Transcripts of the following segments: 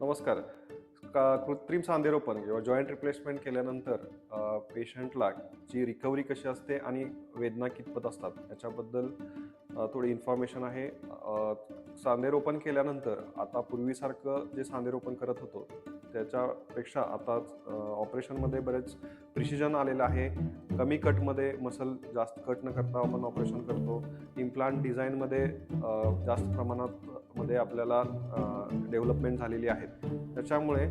নমস্কার कृत्रिम सांधेरोपण किंवा जॉईंट रिप्लेसमेंट केल्यानंतर पेशंटला जी रिकव्हरी कशी असते आणि वेदना कितपत असतात याच्याबद्दल थोडी इन्फॉर्मेशन आहे. सांधेरोपण केल्यानंतर आता पूर्वीसारखं जे सांधेरोपण करत होतो त्याच्यापेक्षा आता ऑपरेशनमध्ये बरेच प्रिसिजन आलेलं आहे. कमी कटमध्ये मसल जास्त कट न करता आपण ऑपरेशन करतो. इम्प्लांट डिझाईनमध्ये जास्त प्रमाणात मध्ये आपल्याला डेव्हलपमेंट झालेली आहेत त्याच्यामुळे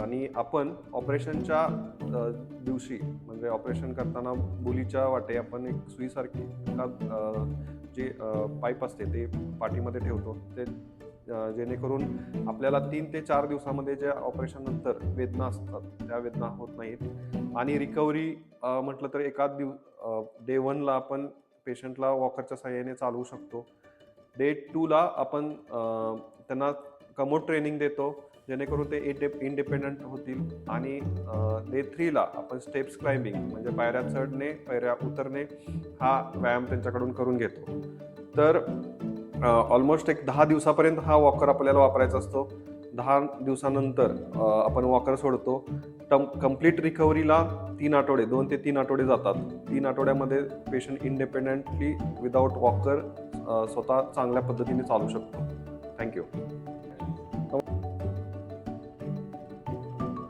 आणि आपण ऑपरेशनच्या दिवशी म्हणजे ऑपरेशन करताना मुलीच्या वाटे आपण एक सुईसारखी जे पाईप असते ते पाठीमध्ये ठेवतो. ते जेणेकरून आपल्याला तीन ते चार दिवसामध्ये ज्या ऑपरेशननंतर वेदना असतात त्या वेदना होत नाहीत. आणि रिकव्हरी म्हटलं तर एकाच दिव डे वनला आपण पेशंटला वॉकरच्या सहाय्याने चालवू शकतो. डे टूला आपण त्यांना कमोड ट्रेनिंग देतो. जेणेकरून ते इंडिपेंडंट होतील. आणि डे थ्रीला आपण स्टेप्स क्लाइम्बिंग म्हणजे पायऱ्या चढणे पायऱ्या उतरणे हा व्यायाम त्यांच्याकडून करून घेतो. तर ऑलमोस्ट एक दहा दिवसापर्यंत हा वॉकर आपल्याला वापरायचा असतो. दहा दिवसानंतर आपण वॉकर सोडतो. टम कंप्लीट रिकव्हरीला तीन आठवडे दोन ते तीन आठवडे जातात. तीन आठवड्यामध्ये पेशंट इंडिपेंडेंटली विदाऊट वॉकर स्वतः चांगल्या पद्धतीने चालू शकतो. थँक्यू